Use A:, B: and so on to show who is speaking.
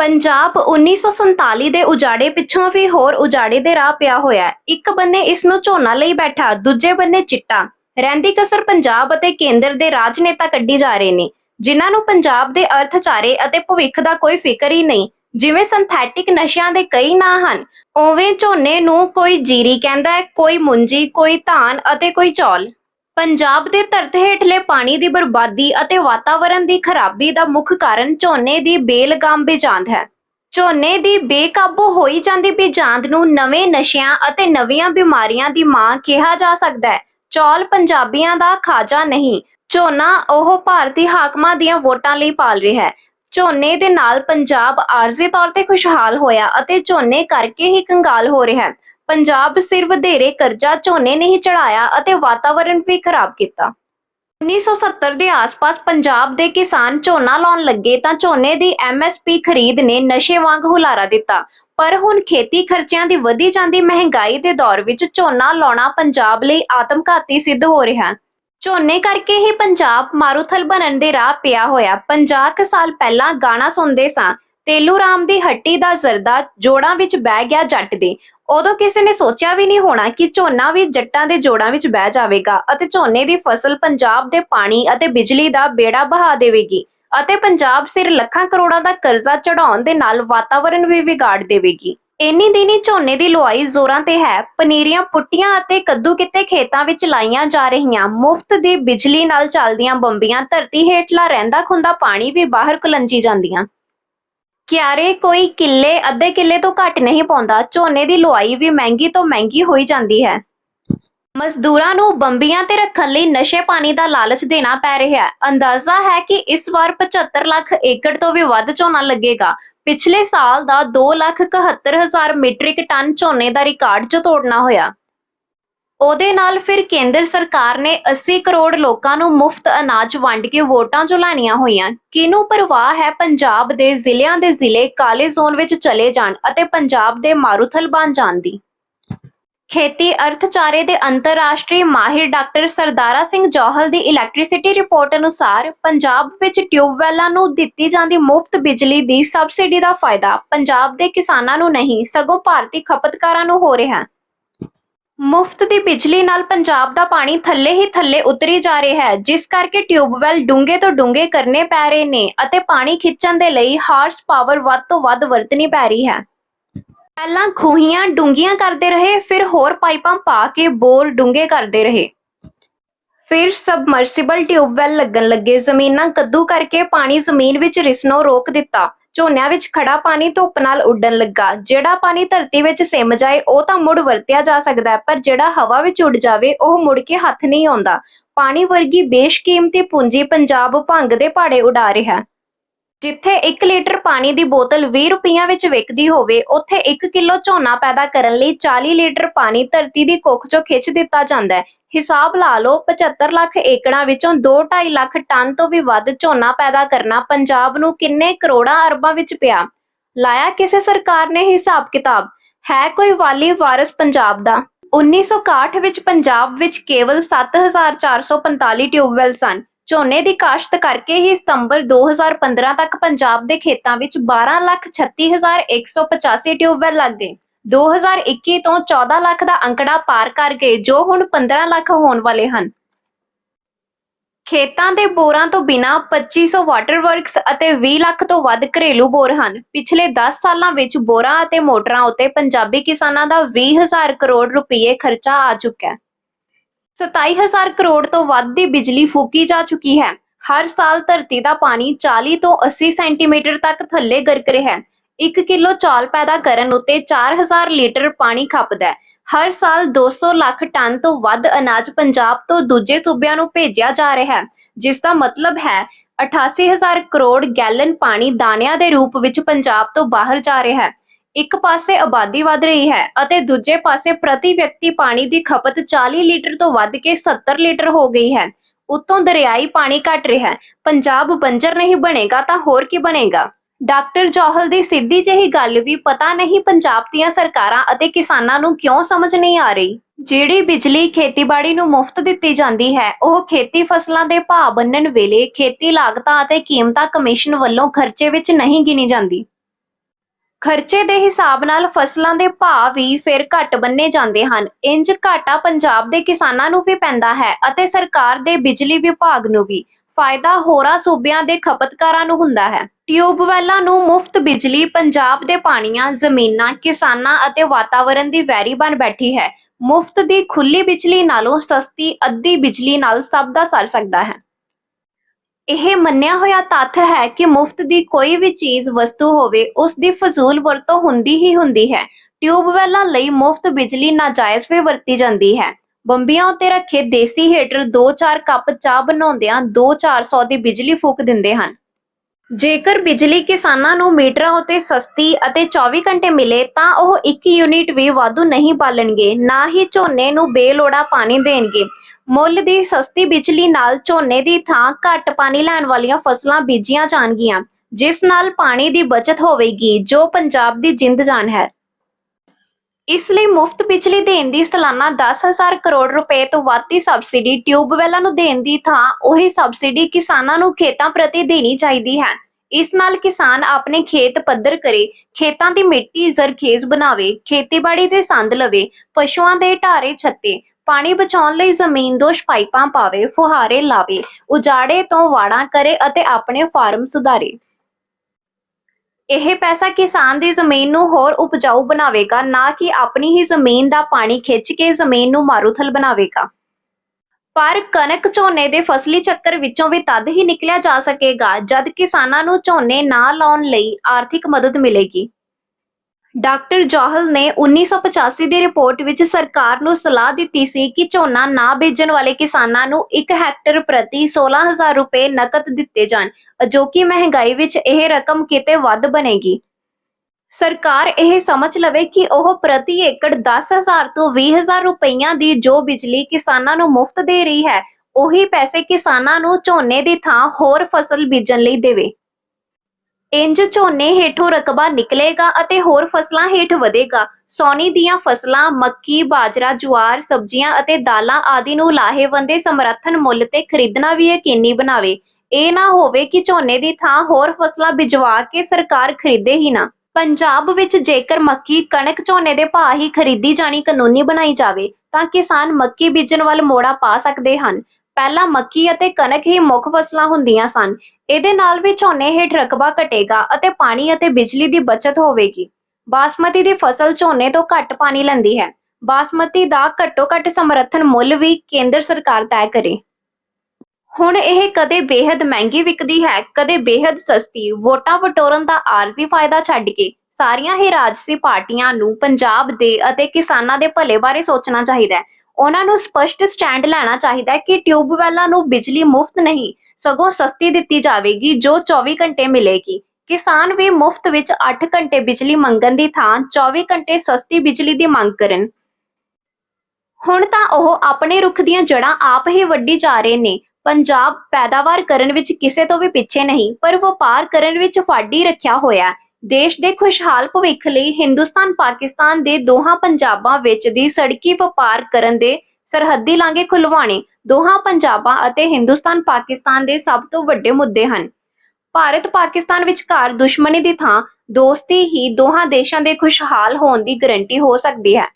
A: ਪੰਜਾਬ 1947 ਦੇ ਉਜਾੜੇ ਪਿੱਛੋਂ ਵੀ ਹੋਰ ਉਜਾੜੇ ਦੇ ਰਾਹ ਪਿਆ ਹੋਇਆ ਇੱਕ ਬੰਨੇ ਇਸ ਨੂੰ ਝੋਨਾ ਲਈ ਬੈਠਾ, ਦੂਜੇ ਬੰਨੇ ਚਿੱਟਾ। ਰਹਿੰਦੀ ਕਸਰ ਪੰਜਾਬ ਅਤੇ ਕੇਂਦਰ ਦੇ ਰਾਜਨੇਤਾ ਕੱਢੀ ਜਾ ਰਹੇ ਨੇ, ਜਿਨ੍ਹਾਂ ਨੂੰ ਪੰਜਾਬ ਦੇ ਅਰਥਚਾਰੇ ਅਤੇ ਭਵਿੱਖ ਦਾ ਕੋਈ ਫਿਕਰ ਹੀ ਨਹੀਂ। ਜਿਵੇਂ ਸਿੰਥੈਟਿਕ ਨਸ਼ਿਆਂ ਦੇ ਕਈ ਨਾਂ ਹਨ, ਉਵੇਂ ਝੋਨੇ ਨੂੰ ਕੋਈ ਜੀਰੀ ਕਹਿੰਦਾ ਹੈ, ਕੋਈ ਮੁੰਜੀ, ਕੋਈ ਧਾਨ ਅਤੇ ਕੋਈ ਚੌਲ। ਪੰਜਾਬ ਦੇ ਧਰਤ ਹੇਠਲੇ ਪਾਣੀ ਦੀ ਬਰਬਾਦੀ ਅਤੇ ਵਾਤਾਵਰਣ ਦੀ ਖਰਾਬੀ ਦਾ ਮੁੱਖ ਕਾਰਨ ਝੋਨੇ ਦੀ ਬੇਲਗਾਮ ਬੇਜਾਂਦ ਹੈ। ਝੋਨੇ ਦੀ ਬੇਕਾਬੂ ਹੋਈ ਜਾਂਦੀ ਬੇਜਾਂਦ ਨੂੰ ਨਵੇਂ ਨਸ਼ਿਆਂ ਅਤੇ ਨਵੀਆਂ ਬਿਮਾਰੀਆਂ ਦੀ ਮਾਂ ਕਿਹਾ ਜਾ ਸਕਦਾ ਹੈ। ਚੌਲ ਪੰਜਾਬੀਆਂ ਦਾ ਖਾਜਾ ਨਹੀਂ, ਝੋਨਾ ਉਹ ਭਾਰਤੀ ਹਾਕਮਾਂ ਦੀਆਂ ਵੋਟਾਂ ਲਈ ਪਾਲ ਰਿਹਾ ਹੈ। ਝੋਨੇ ਦੇ ਨਾਲ ਪੰਜਾਬ ਆਰਜ਼ੀ ਤੌਰ ਤੇ ਖੁਸ਼ਹਾਲ ਹੋਇਆ ਅਤੇ ਝੋਨੇ ਕਰਕੇ ਹੀ ਕੰਗਾਲ ਹੋ ਰਿਹਾ ਹੈ। ਪੰਜਾਬ ਸਿਰ ਵਧੇਰੇ ਕਰਜ਼ਾ ਝੋਨੇ ਨਹੀਂ ਹੀ ਚੜਾਇਆ ਅਤੇ ਵਾਤਾਵਰਣ ਵੀ ਖਰਾਬ ਕੀਤਾ। 1970 ਦੇ ਆਸ-ਪਾਸ ਪੰਜਾਬ ਦੇ ਕਿਸਾਨ ਝੋਨਾ ਲਾਉਣ ਲੱਗੇ ਤਾਂ ਝੋਨੇ ਦੀ ਐਮਐਸਪੀ ਖਰੀਦ ਨੇ ਨਸ਼ੇ ਵਾਂਗ ਹੁਲਾਰਾ ਦਿੱਤਾ। ਪਰ ਹੁਣ ਖੇਤੀ ਖਰਚਿਆਂ ਦੀ ਵਧੀ ਜਾਂਦੀ ਮਹਿੰਗਾਈ ਦੇ ਦੌਰ ਵਿੱਚ ਝੋਨਾ ਲਾਉਣਾ ਪੰਜਾਬ ਲਈ ਆਤਮਘਾਤੀ ਸਿੱਧ ਹੋ ਰਿਹਾ ਹੈ। ਝੋਨੇ ਕਰਕੇ ਹੀ ਪੰਜਾਬ ਮਾਰੂਥਲ ਬਣਨ ਦੇ ਰਾਹ ਪਿਆ ਹੋਇਆ। 50 ਕੁ ਸਾਲ ਪਹਿਲਾਂ ਗਾਣਾ ਸੁਣਦੇ ਸਾਂ ਤੇਲੂ ਰਾਮ ਦੀ ਹੱਟੀ ਦਾ ਜ਼ਰਦਾ ਜੋੜਾਂ ਵਿੱਚ ਬਹਿ ਗਿਆ ਜੱਟ ਦੇ। ਉਦੋਂ ਕਿਸੇ ਨੇ ਸੋਚਿਆ ਵੀ ਨਹੀਂ ਹੋਣਾ ਕਿ ਝੋਨਾ ਵੀ ਜੱਟਾਂ ਦੇ ਜੋੜਾਂ ਵਿੱਚ ਬਹਿ ਜਾਵੇਗਾ ਅਤੇ ਝੋਨੇ ਦੀ ਫਸਲ ਪੰਜਾਬ ਦੇ ਪਾਣੀ ਅਤੇ ਬਿਜਲੀ ਦਾ ਬੇੜਾ ਬਹਾ ਦੇਵੇਗੀ ਅਤੇ ਪੰਜਾਬ ਸਿਰ ਲੱਖਾਂ ਕਰੋੜਾਂ ਦਾ ਕਰਜ਼ਾ ਚੜਾਉਣ ਦੇ ਨਾਲ ਵਾਤਾਵਰਣ ਵੀ ਵਿਗਾੜ ਦੇਵੇਗੀ। ਇੰਨੀ ਦਿਨੀ ਝੋਨੇ ਦੀ ਲੁਆਈ ਜ਼ੋਰਾਂ ਤੇ ਹੈ, ਪਨੀਰੀਆਂ, ਪੁੱਟੀਆਂ ਅਤੇ ਕੱਦੂ ਕਿਤੇ ਖੇਤਾਂ ਵਿੱਚ ਲਾਈਆਂ ਜਾ ਰਹੀਆਂ, ਮੁਫਤ ਦੀ ਬਿਜਲੀ ਨਾਲ ਚੱਲਦੀਆਂ ਬੰਬੀਆਂ, ਧਰਤੀ ਹੇਠਲਾ ਰਹਿੰਦਾ ਖੁੰਦਾ ਪਾਣੀ ਵੀ ਬਾਹਰ ਕੁਲੰਜੀ ਜਾਂਦੀਆਂ। ਕਿਆਰੇ ਕੋਈ ਕਿੱਲੇ, ਅੱਧੇ ਕਿੱਲੇ ਤੋਂ ਘੱਟ ਨਹੀਂ ਪਾਉਂਦਾ। ਝੋਨੇ ਦੀ ਲੁਆਈ ਵੀ ਮਹਿੰਗੀ ਤੋਂ ਮਹਿੰਗੀ ਹੋਈ ਜਾਂਦੀ ਹੈ। ਮਜ਼ਦੂਰਾਂ ਨੂੰ ਬੰਬੀਆਂ ਤੇ ਰੱਖਣ ਲਈ ਨਸ਼ੇ ਪਾਣੀ ਦਾ ਲਾਲਚ ਦੇਣਾ ਪੈ ਰਿਹਾ ਹੈ। ਅੰਦਾਜ਼ਾ ਹੈ ਕਿ ਇਸ ਵਾਰ 75 ਲੱਖ ਏਕੜ ਤੋਂ ਵੀ ਵੱਧ ਝੋਨਾ ਲੱਗੇਗਾ। ਪਿਛਲੇ ਸਾਲ ਦਾ 271000 ਮੀਟ੍ਰਿਕ ਟਨ ਝੋਨੇ ਦਾ ਰਿਕਾਰਡ ਜੋ ਤੋੜਨਾ ਹੋਇਆ। ਉਹਦੇ ਨਾਲ ਫਿਰ ਕੇਂਦਰ ਸਰਕਾਰ ਨੇ 80 ਕਰੋੜ ਲੋਕਾਂ ਨੂੰ ਮੁਫਤ ਅਨਾਜ ਵੰਡ ਕੇ ਵੋਟਾਂ ਜੋ ਹੋਈਆਂ। ਕਿਹਨੂੰ ਪਰਵਾਹ ਹੈ ਪੰਜਾਬ ਦੇ ਜ਼ਿਲ੍ਹਿਆਂ ਦੇ ਜ਼ਿਲ੍ਹੇ ਕਾਲੇ ਜ਼ੋਨ ਵਿੱਚ ਚਲੇ ਜਾਣ ਅਤੇ ਪੰਜਾਬ ਦੇ ਮਾਰੂਥਲ ਬਣ ਜਾਣ ਦੀ? ਖੇਤੀ ਅਰਥਚਾਰੇ ਦੇ ਅੰਤਰਰਾਸ਼ਟਰੀ ਮਾਹਿਰ ਡਾਕਟਰ ਸਰਦਾਰਾ ਸਿੰਘ ਜੋਹਲ ਦੀ ਇਲੈਕਟ੍ਰਿਸਿਟੀ ਰਿਪੋਰਟ ਅਨੁਸਾਰ ਪੰਜਾਬ ਵਿੱਚ ਟਿਊਬਵੈੱਲਾਂ ਨੂੰ ਦਿੱਤੀ ਜਾਂਦੀ ਮੁਫਤ ਬਿਜਲੀ ਦੀ ਸਬਸਿਡੀ ਦਾ ਫਾਇਦਾ ਪੰਜਾਬ ਦੇ ਕਿਸਾਨਾਂ ਨੂੰ ਨਹੀਂ, ਸਗੋਂ ਭਾਰਤੀ ਖਪਤਕਾਰਾਂ ਨੂੰ ਹੋ ਰਿਹਾ। ਹੈ ਮੁਫਤ ਦੀ ਬਿਜਲੀ ਨਾਲ ਪੰਜਾਬ ਦਾ ਪਾਣੀ ਥੱਲੇ ਹੀ ਥੱਲੇ ਉਤਰੀ ਜਾ ਰਿਹਾ ਹੈ, ਜਿਸ ਕਰਕੇ ਟਿਊਬਵੈੱਲ ਡੂੰਘੇ ਤੋਂ ਡੂੰਘੇ ਕਰਨੇ ਪੈ ਰਹੇ ਨੇ ਅਤੇ ਪਾਣੀ ਖਿੱਚਣ ਦੇ ਲਈ ਹਾਰਸ ਪਾਵਰ ਵੱਧ ਤੋਂ ਵੱਧ ਵਰਤਣੀ ਪੈ ਰਹੀ ਹੈ। ਪਹਿਲਾਂ ਖੂਹੀਆਂ ਡੂੰਘੀਆਂ ਕਰਦੇ ਰਹੇ, ਫਿਰ ਹੋਰ ਪਾਈਪਾਂ ਪਾ ਕੇ ਬੋਰ ਡੂੰਘੇ ਕਰਦੇ ਰਹੇ। ਫਿਰ ਸਬਮਰਸੀਬਲ ਟਿਊਬਵੈੱਲ ਲੱਗਣ ਲੱਗੇ, ਜ਼ਮੀਨਾਂ ਕੱਦੂ ਕਰਕੇ ਪਾਣੀ ਜ਼ਮੀਨ ਵਿੱਚ ਰਿਸਨੋ ਰੋਕ ਦਿੱਤਾ। ਝੋਨਿਆਂ ਵਿੱਚ ਖੜਾ ਪਾਣੀ ਧੁੱਪ ਨਾਲ ਉੱਡਣ ਲੱਗਾ। ਜਿਹੜਾ ਪਾਣੀ ਧਰਤੀ ਵਿੱਚ ਸਿਮ ਜਾਏ, ਉਹ ਤਾਂ ਮੁੜ ਵਰਤਿਆ ਜਾ ਸਕਦਾ ਹੈ, ਪਰ ਜਿਹੜਾ ਹਵਾ ਵਿੱਚ ਉੱਡ ਜਾਵੇ, ਉਹ ਮੁੜ ਕੇ ਹੱਥ ਨਹੀਂ ਆਉਂਦਾ। ਪਾਣੀ ਵਰਗੀ ਬੇਸ਼ਕੀਮਤੀ ਪੂੰਜੀ ਪੰਜਾਬ ਭੰਗ ਦੇ ਭਾੜੇ ਉਡਾ ਰਿਹਾ ਜਿੱਥੇ 1 ਲੀਟਰ ਪਾਣੀ ਦੀ ਬੋਤਲ 20 ਰੁਪਈਆ ਵਿੱਚ ਵਿਕਦੀ ਹੋਵੇ, ਉੱਥੇ 1 ਕਿਲੋ ਝੋਨਾ ਪੈਦਾ ਕਰਨ ਲਈ 40 ਲੀਟਰ ਪਾਣੀ ਧਰਤੀ ਦੀ ਕੁੱਖ 'ਚੋਂ ਖਿੱਚ ਦਿੱਤਾ ਜਾਂਦਾ ਹੈ। ਹਿਸਾਬ ਲਾ ਲਓ 75 ਲੱਖ ਏਕੜਾਂ ਵਿੱਚੋਂ 2.5 ਲੱਖ ਟਨ ਤੋਂ ਵੀ ਵੱਧ ਝੋਨਾ ਪੈਦਾ ਕਰਨਾ ਪੰਜਾਬ ਨੂੰ ਕਿੰਨੇ ਕਰੋੜਾਂ ਅਰਬਾਂ ਵਿੱਚ ਪਿਆ। ਲਾਇਆ ਕਿਸੇ ਸਰਕਾਰ ਨੇ ਹਿਸਾਬ ਕਿਤਾਬ? ਹੈ ਕੋਈ ਵਾਲੀ ਵਾਰਸ ਪੰਜਾਬ ਦਾ? 1961 ਵਿੱਚ ਪੰਜਾਬ ਵਿੱਚ ਕੇਵਲ 7445 ਟਿਊਬਵੈੱਲ ਸਨ ਝੋਨੇ ਦੀ ਕਾਸ਼ਤ ਕਰਕੇ ਹੀ ਸਤੰਬਰ 2015 ਤੱਕ ਪੰਜਾਬ ਦੇ ਖੇਤਾਂ ਵਿੱਚ 1236185 ਟਿਊਬਵੈੱਲ ਲੱਗ ਗਏ। 2021 ਤੋਂ 14 ਲੱਖ ਦਾ ਅੰਕੜਾ ਪਾਰ ਕਰ ਗਏ, ਜੋ ਹੁਣ 15 ਲੱਖ ਹੋਣ ਵਾਲੇ ਹਨ। ਖੇਤਾਂ ਦੇ ਬੋਰਾਂ ਤੋਂ ਬਿਨਾਂ 2500 ਵਾਟਰ ਵਰਕਸ ਅਤੇ 20 ਲੱਖ ਤੋਂ ਵੱਧ ਘਰੇਲੂ ਬੋਰ ਹਨ। ਪਿਛਲੇ 10 ਸਾਲਾਂ ਵਿੱਚ ਬੋਰਾਂ ਅਤੇ ਮੋਟਰਾਂ ਉੱਤੇ ਪੰਜਾਬੀ ਕਿਸਾਨਾਂ ਦਾ 20000 ਕਰੋੜ ਰੁਪਏ ਖਰਚਾ ਆ ਚੁੱਕਾ ਹੈ। 27000 ਕਰੋੜ ਤੋਂ ਵੱਧ ਦੀ ਬਿਜਲੀ ਫੂਕੀ ਜਾ ਚੁੱਕੀ ਹੈ। ਹਰ ਸਾਲ ਧਰਤੀ ਦਾ ਪਾਣੀ 40 ਤੋਂ 80 ਸੈਂਟੀਮੀਟਰ ਤੱਕ ਥੱਲੇ ਗਰਕ ਰਿਹਾ ਹੈ। 1 ਕਿਲੋ ਚੌਲ ਪੈਦਾ ਕਰਨ ਉੱਤੇ 4000 ਲੀਟਰ ਪਾਣੀ ਖਪਦਾ ਹੈ। ਹਰ ਸਾਲ 200 ਲੱਖ ਟਨ ਤੋਂ ਵੱਧ ਅਨਾਜ ਪੰਜਾਬ ਤੋਂ ਦੂਜੇ ਸੂਬਿਆਂ ਨੂੰ ਭੇਜਿਆ ਜਾ ਰਿਹਾ ਹੈ, ਜਿਸ ਦਾ ਮਤਲਬ ਹੈ 88000 ਕਰੋੜ ਗੈਲਨ ਪਾਣੀ ਦਾਣਿਆਂ ਦੇ ਰੂਪ ਵਿੱਚ ਪੰਜਾਬ ਤੋਂ ਬਾਹਰ ਜਾ ਰਿਹਾ ਹੈ। ਇੱਕ ਪਾਸੇ ਆਬਾਦੀ ਵਧ ਰਹੀ ਹੈ ਅਤੇ ਦੂਜੇ ਪਾਸੇ ਪ੍ਰਤੀ ਵਿਅਕਤੀ ਪਾਣੀ ਦੀ ਖਪਤ 40 ਲੀਟਰ ਤੋਂ ਵੱਧ ਕੇ 70 ਲੀਟਰ ਹੋ ਗਈ ਹੈ। ਉਤੋਂ ਦਰਿਆਈ ਪਾਣੀ ਘਟ ਰਿਹਾ ਹੈ। ਪੰਜਾਬ ਬੰਜਰ ਨਹੀਂ ਬਣੇਗਾ ਤਾਂ ਹੋਰ ਕੀ ਬਣੇਗਾ? ਡਾਕਟਰ ਜੋਹਲ ਦੀ ਸਿੱਧੀ ਜਿਹੀ ਗੱਲ ਵੀ ਪਤਾ ਨਹੀਂ ਪੰਜਾਬ ਦੀਆਂ ਸਰਕਾਰਾਂ ਅਤੇ ਕਿਸਾਨਾਂ ਨੂੰ ਕਿਉਂ ਸਮਝ ਨਹੀਂ ਆ ਰਹੀ। ਜਿਹੜੀ ਬਿਜਲੀ ਖੇਤੀਬਾੜੀ ਨੂੰ ਮੁਫਤ ਦਿੱਤੀ ਜਾਂਦੀ ਹੈ, ਉਹ ਖੇਤੀ ਫਸਲਾਂ ਦੇ ਭਾਅ ਬੰਨਣ ਵੇਲੇ ਖੇਤੀ ਲਾਗਤਾਂ ਅਤੇ ਕੀਮਤਾਂ ਕਮਿਸ਼ਨ ਵੱਲੋਂ ਖਰਚੇ ਵਿੱਚ ਨਹੀਂ ਗਿਣੀ ਜਾਂਦੀ। ਖਰਚੇ ਦੇ ਹਿਸਾਬ ਨਾਲ ਫਸਲਾਂ ਦੇ ਭਾਅ ਵੀ ਫਿਰ ਘੱਟ ਬੰਨੇ ਜਾਂਦੇ ਹਨ। ਇੰਜ ਘਾਟਾ ਪੰਜਾਬ ਦੇ ਕਿਸਾਨਾਂ ਨੂੰ ਵੀ ਪੈਂਦਾ ਹੈ ਅਤੇ ਸਰਕਾਰ ਦੇ ਬਿਜਲੀ ਵਿਭਾਗ ਨੂੰ ਵੀ। ਫਾਇਦਾ ਹੋਰਾਂ ਸੂਬਿਆਂ ਦੇ ਖਪਤਕਾਰਾਂ ਨੂੰ ਹੁੰਦਾ ਹੈ। ਟਿਊਬਵੈੱਲਾਂ ਨੂੰ ਮੁਫਤ ਬਿਜਲੀ, ਪੰਜਾਬ ਦੇ ਪਾਣੀਆਂ, ਜ਼ਮੀਨਾਂ, ਕਿਸਾਨਾਂ ਅਤੇ ਵਾਤਾਵਰਣ ਦੀ ਵੈਰੀ ਬਣ ਬੈਠੀ ਹੈ। ਮੁਫਤ ਦੀ ਖੁੱਲੀ ਬਿਜਲੀ ਨਾਲੋਂ ਸਸਤੀ ਅੱਧੀ ਬਿਜਲੀ ਨਾਲ ਸਭ ਦਾ ਸਰ ਸਕਦਾ ਹੈ। ਇਹ ਮੰਨਿਆ ਹੋਇਆ ਤੱਥ ਹੈ ਕਿ ਮੁਫਤ ਦੀ ਕੋਈ ਵੀ ਚੀਜ਼, ਵਸਤੂ ਹੋਵੇ, ਉਸ ਦੀ ਫਜ਼ੂਲ ਵਰਤੋਂ ਹੁੰਦੀ ਹੀ ਹੁੰਦੀ ਹੈ। ਟਿਊਬਵੈੱਲਾਂ ਲਈ ਮੁਫਤ ਬਿਜਲੀ ਨਾਜਾਇਜ਼ ਵੀ ਵਰਤੀ ਜਾਂਦੀ ਹੈ। ਬੰਬੀਆਂ ਉੱਤੇ ਰੱਖੇ ਦੇਸੀ ਹੀਟਰ 2-4 ਕੱਪ ਚਾਹ ਬਣਾਉਂਦਿਆਂ 2-400 ਦੀ ਬਿਜਲੀ ਫੂਕ ਦਿੰਦੇ ਹਨ। ਜੇਕਰ ਬਿਜਲੀ ਕਿਸਾਨਾਂ ਨੂੰ ਮੀਟਰਾਂ ਉੱਤੇ ਸਸਤੀ ਅਤੇ 24 ਘੰਟੇ ਮਿਲੇ, ਤਾਂ ਉਹ 1 ਯੂਨਿਟ ਵੀ ਵਾਧੂ ਨਹੀਂ ਬਾਲਣਗੇ, ਨਾ ਹੀ ਝੋਨੇ ਨੂੰ ਬੇਲੋੜਾ ਪਾਣੀ ਦੇਣਗੇ। ਮੁੱਲ ਦੀ ਸਸਤੀ ਬਿਜਲੀ ਨਾਲ ਝੋਨੇ ਦੀ ਥਾਂ ਘੱਟ ਪਾਣੀ ਲੈਣ ਵਾਲੀਆਂ ਫਸਲਾਂ ਬੀਜੀਆਂ ਜਾਣਗੀਆਂ, ਜਿਸ ਨਾਲ ਪਾਣੀ ਦੀ ਬਚਤ ਹੋਵੇਗੀ, ਜੋ ਪੰਜਾਬ ਦੀ ਜਿੰਦ ਜਾਨ ਹੈ। ਇਸ ਲਈ ਮੁਫਤ ਬਿਜਲੀ ਦੇਣ ਦੀ ਸਾਲਾਨਾ 10000 ਕਰੋੜ ਰੁਪਏ ਤੋਂ ਵੱਧ ਦੀ ਸਬਸਿਡੀ ਟਿਊਬਵੈਲਾਂ ਨੂੰ ਦੇਣ ਦੀ ਥਾਂ, ਉਹੀ ਸਬਸਿਡੀ ਕਿਸਾਨਾਂ ਨੂੰ ਖੇਤਾਂ ਪ੍ਰਤੀ ਦੇਣੀ ਚਾਹੀਦੀ ਹੈ। ਇਸ ਨਾਲ ਕਿਸਾਨ ਆਪਣੇ ਖੇਤ ਪੱਧਰ ਕਰੇ, ਖੇਤਾਂ ਦੀ ਮਿੱਟੀ ਜ਼ਰਖੇਜ਼ ਬਣਾਵੇ, ਖੇਤੀਬਾੜੀ ਦੇ ਸੰਦ ਲਵੇ, ਪਸ਼ੂਆਂ ਦੇ ਢਾਰੇ ਛੱਤੇ ਪਾਣੀ ਬਚਾਉਣ ਲਈ ਜ਼ਮੀਨ ਦੋਸ਼ ਪਾਈਪਾਂ ਪਾਵੇ, ਫੁਹਾਰੇ ਲਾਵੇ, ਉਜਾੜੇ ਤੋਂ ਵਾੜਾਂ ਕਰੇ ਅਤੇ ਆਪਣੇ ਫਾਰਮ ਸੁਧਾਰੇ। ਇਹ ਪੈਸਾ ਕਿਸਾਨ ਦੀ ਜ਼ਮੀਨ ਨੂੰ ਹੋਰ ਉਪਜਾਊ ਬਣਾਵੇਗਾ, ਨਾ ਕਿ ਆਪਣੀ ਹੀ ਜ਼ਮੀਨ ਦਾ ਪਾਣੀ ਖਿੱਚ ਕੇ ਜ਼ਮੀਨ ਨੂੰ ਮਾਰੂਥਲ ਬਣਾਵੇਗਾ। ਪਰ ਕਣਕ ਝੋਨੇ ਦੇ ਫਸਲੀ ਚੱਕਰ ਵਿੱਚੋਂ ਵੀ ਤਦ ਹੀ ਨਿਕਲਿਆ ਜਾ ਸਕੇਗਾ, ਜਦ ਕਿਸਾਨਾਂ ਨੂੰ ਝੋਨੇ ਨਾ ਲਾਉਣ ਲਈ ਆਰਥਿਕ ਮਦਦ ਮਿਲੇਗੀ। ਡਾਕਟਰ ਜੋਹਲ ਨੇ 1985 ਦੀ ਰਿਪੋਰਟ ਵਿੱਚ ਸਰਕਾਰ ਨੂੰ ਸਲਾਹ ਦਿੱਤੀ ਸੀ ਕਿ ਝੋਨਾ ਨਾ ਬੀਜਣ ਵਾਲੇ ਕਿਸਾਨਾਂ ਨੂੰ 1 ਹੈਕਟਰ ਪ੍ਰਤੀ 16000 ਰੁਪਏ ਨਕਦ ਦਿੱਤੇ ਜਾਣ ਅਜੋਕੀ ਮਹਿੰਗਾਈ ਵਿੱਚ ਇਹ ਰਕਮ ਕਿਤੇ ਵੱਧ ਬਣੇਗੀ। ਸਰਕਾਰ ਇਹ ਸਮਝ ਲਵੇ ਕਿ ਉਹ ਪ੍ਰਤੀ ਏਕੜ 10000 ਤੋਂ 20000 ਰੁਪਈਆਂ ਦੀ ਜੋ ਬਿਜਲੀ ਕਿਸਾਨਾਂ ਨੂੰ ਮੁਫਤ ਦੇ ਰਹੀ ਹੈ, ਉਹੀ ਪੈਸੇ ਕਿਸਾਨਾਂ ਨੂੰ ਝੋਨੇ ਦੀ ਥਾਂ ਹੋਰ ਫਸਲ ਬੀਜਣ ਲਈ ਦੇਵੇ। ਇੰਜ ਝੋਨੇ ਹੇਠੋਂ ਰਕਬਾ ਨਿਕਲੇਗਾ ਅਤੇ ਹੋਰ ਫਸਲਾਂ ਹੇਠ ਵਧੇਗਾ। ਸੌਣੀ ਦੀਆਂ ਫਸਲਾਂ, ਮੱਕੀ, ਬਾਜਰਾ, ਜੁਆਰ, ਸਬਜ਼ੀਆਂ ਅਤੇ ਦਾਲਾਂ ਆਦਿ ਨੂੰ ਲਾਹੇਵੰਦੇ ਸਮਰਥਨ ਮੁੱਲ ਤੇ ਖਰੀਦਣਾ ਵੀ ਯਕੀਨੀ ਬਣਾਵੇ। ਇਹ ਨਾ ਹੋਵੇ ਕਿ ਝੋਨੇ ਦੀ ਥਾਂ ਹੋਰ ਫਸਲਾਂ ਬਿਜਵਾ ਕੇ ਸਰਕਾਰ ਖਰੀਦੇ ਹੀ ਨਾ। ਪੰਜਾਬ ਵਿੱਚ ਜੇਕਰ ਮੱਕੀ, ਕਣਕ ਝੋਨੇ ਦੇ ਭਾਅ ਹੀ ਖਰੀਦੀ ਜਾਣੀ ਕਾਨੂੰਨੀ ਬਣਾਈ ਜਾਵੇ, ਤਾਂ ਕਿਸਾਨ ਮੱਕੀ ਬੀਜਣ ਵੱਲ ਮੋੜਾ ਪਾ ਸਕਦੇ ਹਨ। ਪਹਿਲਾਂ ਮੱਕੀ ਅਤੇ ਕਣਕ ਹੀ ਮੁੱਖ ਫਸਲਾਂ ਹੁੰਦੀਆਂ ਸਨ। ਇਹਦੇ ਨਾਲ ਵੀ ਝੋਨੇ ਹੇਠ ਰਕਬਾ ਘਟੇਗਾ ਅਤੇ ਪਾਣੀ ਅਤੇ ਬਿਜਲੀ ਦੀ ਬਚਤ ਹੋਵੇਗੀ। ਬਾਸਮਤੀ ਦੀ ਫਸਲ ਝੋਨੇ ਤੋਂ ਘੱਟ ਪਾਣੀ ਲੈਂਦੀ ਹੈ। ਬਾਸਮਤੀ ਦਾ ਘੱਟੋ ਘੱਟ ਸਮਰਥਨ ਮੁੱਲ ਵੀ ਕੇਂਦਰ ਸਰਕਾਰ ਤੈਅ ਕਰੇ। ਹੁਣ ਇਹ ਕਦੇ ਬੇहद ਮਹਿੰਗੀ ਵਿਕਦੀ ਹੈ, ਕਦੇ ਬੇहद ਸਸਤੀ। ਵੋਟਾਂ ਵਟੋਰਨ ਦਾ ਆਰਜ਼ੀ ਫਾਇਦਾ ਛੱਡ ਕੇ ਸਾਰੀਆਂ ਹੀ ਰਾਜਸੀ ਪਾਰਟੀਆਂ ਨੂੰ ਪੰਜਾਬ ਦੇ ਅਤੇ ਕਿਸਾਨਾਂ ਦੇ ਭਲੇ ਬਾਰੇ ਸੋਚਣਾ ਚਾਹੀਦਾ ਹੈ। ਉਹਨਾਂ ਨੂੰ ਸਪਸ਼ਟ ਸਟੈਂਡ ਲੈਣਾ ਚਾਹੀਦਾ ਹੈ ਕਿ ਟਿਊਬਵੈਲਾਂ ਨੂੰ ਬਿਜਲੀ ਮੁਫਤ ਨਹੀਂ ਸਗੋਂ ਸਸਤੀ ਦਿੱਤੀ ਜਾਵੇਗੀ, ਜੋ 24 ਘੰਟੇ ਮਿਲੇਗੀ। ਕਿਸਾਨ ਵੀ ਮੁਫਤ ਵਿੱਚ 8 ਘੰਟੇ ਬਿਜਲੀ ਮੰਗਣ ਦੀ ਥਾਂ 24 ਘੰਟੇ ਸਸਤੀ ਬਿਜਲੀ ਦੀ ਮੰਗ ਕਰਨ। ਹੁਣ ਤਾਂ ਉਹ ਆਪਣੇ ਰੁੱਖ ਦੀਆਂ ਜੜ੍ਹਾਂ ਆਪ ਹੀ ਵੱਢੀ ਜਾ ਰਹੇ ਨੇ। ਪੰਜਾਬ ਪੈਦਾਵਾਰ ਕਰਨ ਵਿੱਚ ਕਿਸੇ ਤੋਂ ਵੀ ਪਿੱਛੇ ਨਹੀਂ, ਪਰ ਵਪਾਰ ਕਰਨ ਵਿੱਚ ਫਾਡੀ ਰੱਖਿਆ ਹੋਇਆ ਦੇਸ਼ ਦੇ ਖੁਸ਼ਹਾਲ ਭਵਿੱਖ ਲਈ ਹਿੰਦੁਸਤਾਨ ਪਾਕਿਸਤਾਨ ਦੇ ਦੋਹਾਂ ਪੰਜਾਬਾਂ ਵਿੱਚ ਦੀ ਸੜਕੀ ਵਪਾਰ ਕਰਨ ਦੇ ਸਰਹੱਦੀ ਲਾਂਘੇ ਖੁਲਵਾਣੇ ਦੋਹਾਂ ਪੰਜਾਬਾਂ ਅਤੇ ਹਿੰਦੁਸਤਾਨ ਪਾਕਿਸਤਾਨ ਦੇ ਸਭ ਤੋਂ ਵੱਡੇ ਮੁੱਦੇ ਹਨ। ਭਾਰਤ ਪਾਕਿਸਤਾਨ ਵਿਚਕਾਰ ਦੁਸ਼ਮਣੀ ਦੀ ਥਾਂ ਦੋਸਤੀ ਹੀ ਦੋਹਾਂ ਦੇਸ਼ਾਂ ਦੇ ਖੁਸ਼ਹਾਲ ਹੋਣ ਦੀ ਗਾਰੰਟੀ ਹੋ ਸਕਦੀ ਹੈ।